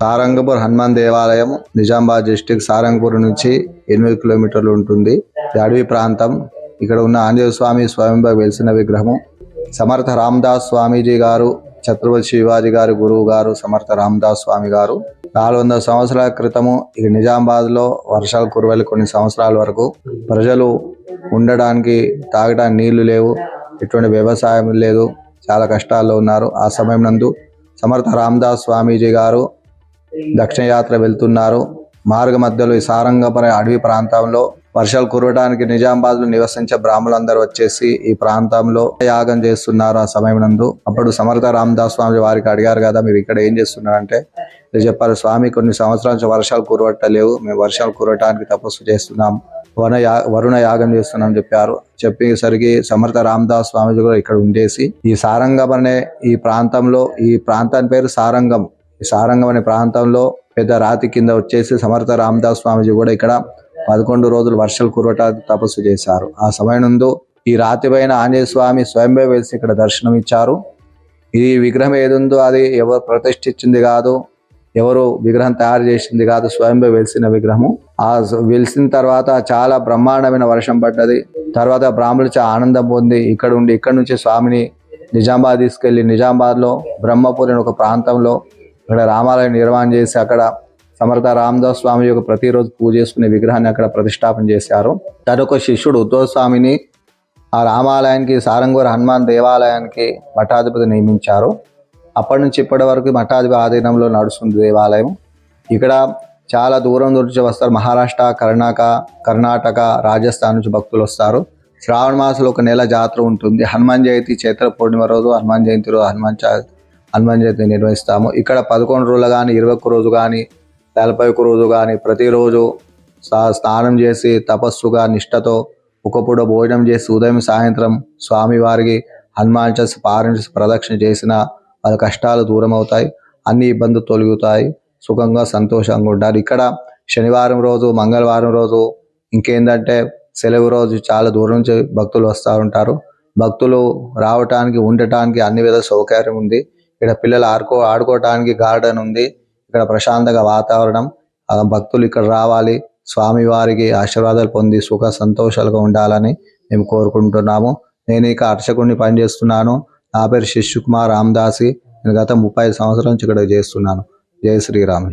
సారంగపూర్ హనుమాన్ దేవాలయం నిజామాబాద్ డిస్టిక్ సారంగపూర్ నుంచి ఎనిమిది కిలోమీటర్లు ఉంటుంది. అడవి ప్రాంతం. ఇక్కడ ఉన్న ఆంజనేయ స్వామి స్వయంగా వెలిసిన విగ్రహము. సమర్థ రామదాస్ స్వామీజీ గారు ఛత్రపతి శివాజీ గారు గురువు గారు సమర్థ రామదాస్ స్వామి గారు. నాలుగు వందల సంవత్సరాల క్రితము ఇక నిజామాబాద్లో వర్షాలు కురవలి కొన్ని సంవత్సరాల వరకు. ప్రజలు ఉండడానికి తాగడానికి నీళ్ళు లేవు. ఎటువంటి వ్యవసాయం లేదు. చాలా కష్టాల్లో ఉన్నారు. ఆ సమయం నందు సమర్థ రామదాస్ స్వామీజీ గారు దక్షిణ యాత్ర వెళ్తున్నారు. మార్గ మధ్యలో ఈ సారంగపర అడవి ప్రాంతంలో వర్షాలు కురవడానికి నిజామాబాద్లో నివసించే బ్రాహ్మణులందరూ వచ్చేసి ఈ ప్రాంతంలో యాగం చేస్తున్నారు ఆ సమయం నందు. అప్పుడు సమర్థ రామదాస్ స్వామి వారికి అడిగారు కదా మీరు ఇక్కడ ఏం చేస్తున్నారంటే? చెప్పారు స్వామి కొన్ని సంవత్సరాల నుంచి వర్షాలు కురవట్టలేవు మేము వర్షాలు కురవటానికి తపస్సు చేస్తున్నాం. వన యా వరుణ యాగం చేస్తున్నాం చెప్పారు. చెప్పేసరికి సమర్థ రామదాస్ స్వామిజీ కూడా ఇక్కడ ఉండేసి ఈ సారంగం అనే ఈ ప్రాంతంలో ఈ ప్రాంతాన్ని పేరు సారంగం. సారంగం అనే ప్రాంతంలో పెద్ద రాతి కింద వచ్చేసి సమర్థ రామదాస్ స్వామిజీ కూడా ఇక్కడ పదకొండు రోజులు వర్షాలు కురవటానికి తపస్సు చేశారు. ఆ సమయం ఈ రాతి పైన ఆంజనేయ స్వామి స్వయంభే వెలిసి ఇక్కడ దర్శనం ఇచ్చారు. ఈ విగ్రహం ఏది ఉందో అది ఎవరు ప్రతిష్ఠించింది కాదు ఎవరు విగ్రహం తయారు చేసింది కాదు స్వయంభే వెలిసిన విగ్రహము. ఆ వెలిసిన తర్వాత చాలా బ్రహ్మాండమైన వర్షం పడ్డది. తర్వాత బ్రాహ్మణులు చాలా ఆనందం పొంది ఇక్కడ ఉండి ఇక్కడ నుంచి స్వామిని నిజామాబాద్ తీసుకెళ్ళి నిజామాబాద్లో బ్రహ్మపురి అని ఒక ప్రాంతంలో ఇక్కడ రామాలయం నిర్మాణం చేసి అక్కడ సమర్థ రామదాస్ స్వామి యొక్క ప్రతిరోజు పూజ చేసుకునే విగ్రహాన్ని అక్కడ ప్రతిష్టాపన చేశారు. తన ఒక శిష్యుడు ఉద్ధవ స్వామిని ఆ రామాలయానికి సారంగూర హనుమాన్ దేవాలయానికి మఠాధిపతి నియమించారు. అప్పటి నుంచి ఇప్పటి వరకు మఠాధిపతి ఆధీనంలో నడుస్తుంది దేవాలయం. ఇక్కడ చాలా దూరం నుంచి వస్తారు మహారాష్ట్ర కర్ణాక కర్ణాటక రాజస్థాన్ నుంచి భక్తులు వస్తారు. శ్రావణ మాసంలో ఒక నెల జాతర ఉంటుంది. హనుమాన్ జయంతి చైత్ర పూర్ణిమ రోజు హనుమాన్ జయంతి రోజు హనుమాన్ హనుమాన్ జయంతి నిర్వహిస్తాము. ఇక్కడ పదకొండు రోజులు కానీ ఇరవై ఒక్క రోజు కానీ నలభై ఒక్క రోజు కానీ ప్రతిరోజు స్నానం చేసి తపస్సుగా నిష్టతో ఒకపూట భోజనం చేసి ఉదయం సాయంత్రం స్వామి వారికి హనుమాన్ చేసి పారించి ప్రదక్షిణ చేసిన వాళ్ళ కష్టాలు దూరం అవుతాయి. అన్ని ఇబ్బందులు తొలగుతాయి. సుఖంగా సంతోషంగా ఉంటారు. ఇక్కడ శనివారం రోజు మంగళవారం రోజు ఇంకేంటంటే సెలవు రోజు చాలా దూరం నుంచి భక్తులు వస్తూ ఉంటారు. భక్తులు రావటానికి ఉండటానికి అన్ని విధాల సౌకర్యం ఉంది. ఇక్కడ పిల్లలు ఆడుకో ఆడుకోవటానికి గార్డెన్ ఉంది. ఇక్కడ ప్రశాంతంగా వాతావరణం. భక్తులు ఇక్కడ రావాలి. స్వామి వారికి ఆశీర్వాదాలు పొంది సుఖ సంతోషాలుగా ఉండాలని మేము కోరుకుంటున్నాము. నేను ఇక అర్చకుడిని పనిచేస్తున్నాను. నా పేరు శిశు కుమార్ రామదాసి. నేను గత ముప్పై సంవత్సరాల నుంచి ఇక్కడ చేస్తున్నాను. జై శ్రీరామ్.